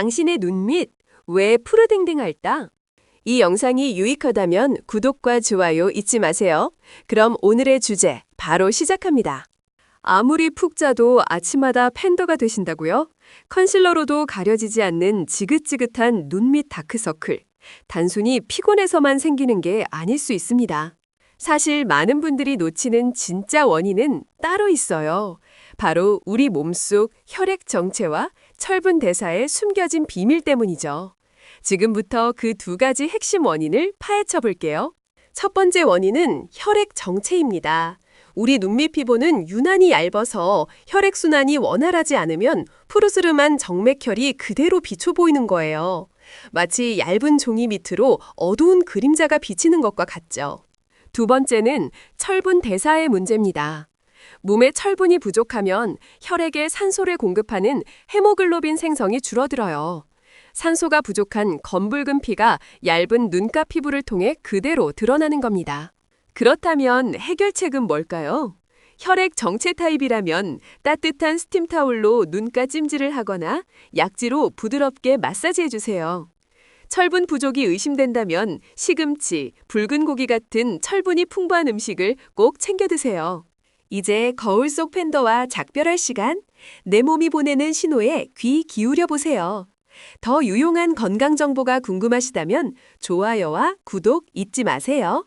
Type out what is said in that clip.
당신의 눈 밑 왜 푸르딩딩할까? 이 영상이 유익하다면 구독과 좋아요 잊지 마세요. 그럼 오늘의 주제 바로 시작합니다. 아무리 푹 자도 아침마다 팬더가 되신다고요? 컨실러로도 가려지지 않는 지긋지긋한 눈 밑 다크서클. 단순히 피곤해서만 생기는 게 아닐 수 있습니다. 사실 많은 분들이 놓치는 진짜 원인은 따로 있어요. 바로 우리 몸속 혈액 정체와 철분 대사에 숨겨진 비밀 때문이죠. 지금부터 그 두 가지 핵심 원인을 파헤쳐 볼게요. 첫 번째 원인은 혈액 정체입니다. 우리 눈밑 피부는 유난히 얇아서 혈액순환이 원활하지 않으면 푸르스름한 정맥혈이 그대로 비춰 보이는 거예요. 마치 얇은 종이 밑으로 어두운 그림자가 비치는 것과 같죠. 두 번째는 철분 대사의 문제입니다. 몸에 철분이 부족하면 혈액에 산소를 공급하는 헤모글로빈 생성이 줄어들어요. 산소가 부족한 검붉은 피가 얇은 눈가 피부를 통해 그대로 드러나는 겁니다. 그렇다면 해결책은 뭘까요? 혈액 정체 타입이라면 따뜻한 스팀 타올로 눈가 찜질을 하거나 약지로 부드럽게 마사지해 주세요. 철분 부족이 의심된다면 시금치, 붉은 고기 같은 철분이 풍부한 음식을 꼭 챙겨 드세요. 이제 거울 속 팬더와 작별할 시간, 내 몸이 보내는 신호에 귀 기울여 보세요. 더 유용한 건강 정보가 궁금하시다면 좋아요와 구독 잊지 마세요.